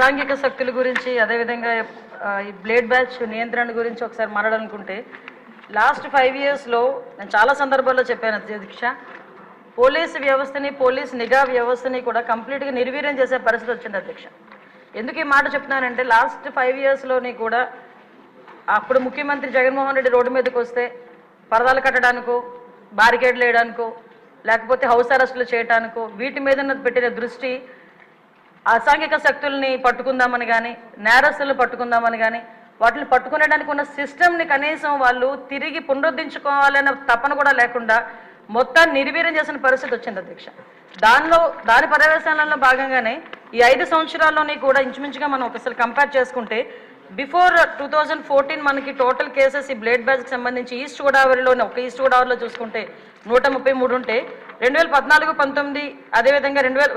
సాంఘిక శక్తుల గురించి అదేవిధంగా ఈ బ్లేడ్ బ్యాచ్ నియంత్రణ గురించి ఒకసారి మాట్లాడాలనుకుంటే లాస్ట్ ఫైవ్ ఇయర్స్లో నేను చాలా సందర్భాల్లో చెప్పాను అధ్యక్ష. పోలీసు వ్యవస్థని పోలీస్ నిఘా వ్యవస్థని కూడా కంప్లీట్గా నిర్వీర్యం చేసే పరిస్థితి వచ్చింది అధ్యక్ష. ఎందుకు ఈ మాట చెప్తున్నానంటే లాస్ట్ ఫైవ్ ఇయర్స్లోని కూడా అప్పుడు ముఖ్యమంత్రి జగన్మోహన్ రెడ్డి రోడ్డు మీదకి వస్తే పరదాలు కట్టడానికో బారికేడ్లు వేయడానికో లేకపోతే హౌస్ అరెస్టులు చేయడానికో వీటి మీద పెట్టిన దృష్టి అసాంఘిక శక్తుల్ని పట్టుకుందామని కానీ నేరస్తులు పట్టుకుందామని కానీ వాటిని పట్టుకునేడానికి ఉన్న సిస్టమ్ని కనీసం వాళ్ళు తిరిగి పునరుద్ధరించుకోవాలనే తపన కూడా లేకుండా మొత్తాన్ని నిర్వీర్యం చేసిన పరిస్థితి వచ్చింది అధ్యక్ష. దానిలో దాని పర్యవేశాలలో భాగంగానే ఈ ఐదు సంవత్సరాల్లోని కూడా ఇంచుమించుగా మనం ఒకసారి కంపేర్ చేసుకుంటే బిఫోర్ టూ థౌజండ్ ఫోర్టీన్ మనకి టోటల్ కేసెస్ ఈ బ్లేడ్ బ్యాచ్కి సంబంధించి ఈస్ట్ గోదావరిలోనే ఒక ఈస్ట్ గోదావరిలో చూసుకుంటే నూట ముప్పై మూడు ఉంటే రెండు వేల పద్నాలుగు పంతొమ్మిది అదేవిధంగా రెండు వేల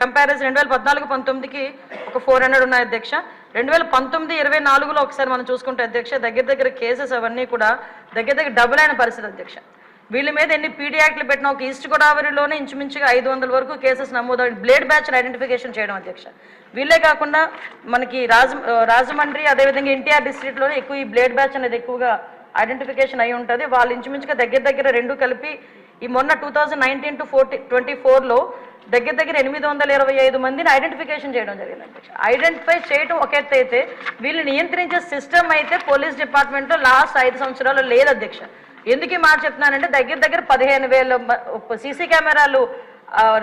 కంపారిజన్ రెండు వేల పద్నాలుగు పంతొమ్మిదికి ఒక ఫోర్ హండ్రెడ్ ఉన్నాయి అధ్యక్ష. రెండు వేల పంతొమ్మిది ఇరవై నాలుగులో ఒకసారి మనం చూసుకుంటే అధ్యక్ష దగ్గర దగ్గర కేసెస్ అవన్నీ కూడా దగ్గర దగ్గర డబుల్ అయిన పరిస్థితి అధ్యక్ష. వీళ్ళ మీద ఎన్ని పీడీ యాక్ట్లు పెట్టినా ఒక ఈస్ట్ గోదావరిలోనే ఇంచుమించుగా ఐదు వందల వరకు కేసెస్ నమోదు బ్లేడ్ బ్యాచ్ ఐడెంటిఫికేషన్ చేయడం అధ్యక్ష. వీళ్ళే కాకుండా మనకి రాజ రాజమండ్రి అదేవిధంగా ఎన్టీఆర్ డిస్ట్రిక్ట్లోనే ఎక్కువ ఈ బ్లేడ్ బ్యాచ్ అనేది ఎక్కువగా ఐడెంటిఫికేషన్ అయి ఉంటుంది. వాళ్ళు ఇంచుమించుగా దగ్గర దగ్గర రెండు కలిపి ఈ మొన్న two thousand nineteen to forty twenty ఫోర్లో దగ్గర దగ్గర ఎనిమిది వందల ఇరవై ఐదు మందిని ఐడెంటిఫికేషన్ చేయడం జరిగింది అధ్యక్ష ఐడెంటిఫై చేయడం ఒక ఎత్తు అయితే వీళ్ళు నియంత్రించే సిస్టమ్ అయితే పోలీస్ డిపార్ట్మెంట్లో లాస్ట్ ఐదు సంవత్సరాలు లేదు అధ్యక్ష. ఎందుకు ఈ మాట చెప్తున్నానంటే దగ్గర దగ్గర పదిహేను వేల సీసీ కెమెరాలు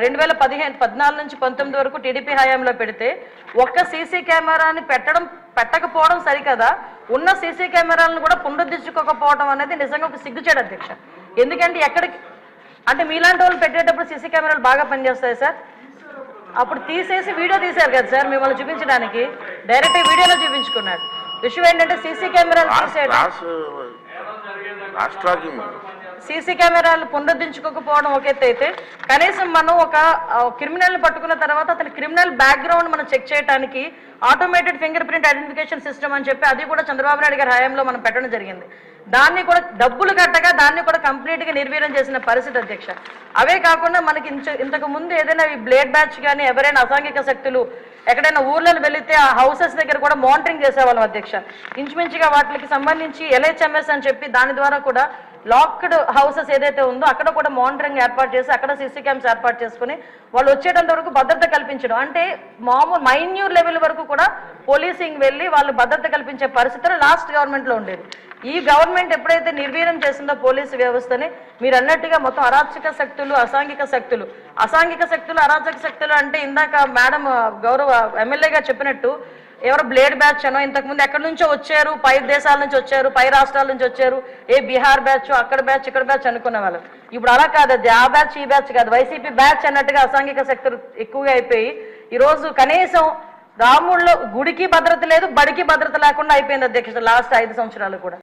రెండు వేల పదిహేను పద్నాలుగు నుంచి పంతొమ్మిది వరకు టీడీపీ హయాంలో పెడితే ఒక్క సీసీ కెమెరాని పెట్టడం పెట్టకపోవడం సరికదా? ఉన్న సీసీ కెమెరాలను కూడా పునరుద్ధరించుకోకపోవడం అనేది నిజంగా ఒక సిగ్గుచేడు అధ్యక్ష. ఎందుకంటే ఎక్కడికి అంటే మీలాంటి వాళ్ళు పెట్టేటప్పుడు సీసీ కెమెరాలు బాగా పనిచేస్తాయి సార్? అప్పుడు తీసేసి వీడియో తీశారు కదా సార్ మిమ్మల్ని చూపించడానికి. డైరెక్ట్ వీడియోలో చూపించుకున్నాడు విషయం ఏంటంటే సీసీ కెమెరాలు తీసేయడం. సీసీ కెమెరాలు పునరుద్ధరించుకోకపోవడం ఒక ఎత్తు అయితే కనీసం మనం ఒక క్రిమినల్ పట్టుకున్న తర్వాత అతని క్రిమినల్ బ్యాక్గ్రౌండ్ మనం చెక్ చేయడానికి automated finger print identification system అని చెప్పి అది కూడా చంద్రబాబు నాయుడు గారి హయాంలో మనం పెట్టడం జరిగింది. దాన్ని కూడా డబ్బులు కట్టగా దాన్ని కూడా కంప్లీట్గా నిర్వీర్యం చేసిన పరిస్థితి అధ్యక్ష. అవే కాకుండా మనకి ఇంచ- ఇంతకు ముందు ఏదైనా ఈ బ్లేడ్ బ్యాచ్ కానీ ఎవరైనా అసాంఘిక శక్తులు ఎక్కడైనా ఊర్లలో వెళితే ఆ హౌసెస్ దగ్గర కూడా మానిటరింగ్ చేసేవాళ్ళం అధ్యక్ష. ఇంచుమించుగా వాటికి సంబంధించి ఎల్హెచ్ఎంఎస్ అని చెప్పి దాని ద్వారా కూడా లాక్డ్ హౌసెస్ ఏదైతే ఉందో అక్కడ కూడా మానిటరింగ్ ఏర్పాటు చేసి అక్కడ సీసీ క్యామ్స్ ఏర్పాటు చేసుకుని వాళ్ళు వచ్చేటంత వరకు భద్రత కల్పించడం. అంటే మామూలు మైన్యూర్ లెవెల్ వరకు కూడా పోలీసింగ్ వెళ్ళి వాళ్ళు భద్రత కల్పించే పరిస్థితులు లాస్ట్ గవర్నమెంట్లో ఉండేది ఈ గవర్నమెంట్ ఎప్పుడైతే నిర్వీర్యం చేసిందో పోలీసు వ్యవస్థని మీరు అన్నట్టుగా మొత్తం అరాచక శక్తులు అసాంఘిక శక్తులు. అసాంఘిక శక్తులు అరాచక శక్తులు అంటే ఇందాక మేడం గౌరవ ఎమ్మెల్యేగా చెప్పినట్టు ఎవరో బ్లేడ్ బ్యాచ్ అనో ఇంతకుముందు ఎక్కడి నుంచో వచ్చారు? పై దేశాల నుంచి వచ్చారు? పై రాష్ట్రాల నుంచి వచ్చారు? ఏ బీహార్ బ్యాచ్ అక్కడ బ్యాచ్ ఇక్కడ బ్యాచ్ అనుకునే వాళ్ళు. ఇప్పుడు అలా కాదు అది ఆ బ్యాచ్ ఈ బ్యాచ్ కాదు. వైసీపీ బ్యాచ్ అన్నట్టుగా అసాంఘిక శక్తులు ఎక్కువగా అయిపోయి ఈరోజు కనీసం రాముళ్ళు గుడికి భద్రత లేదు బడికి భద్రత లేకుండా అయిపోయింది అధ్యక్షత లాస్ట్ ఐదు సంవత్సరాలు కూడా.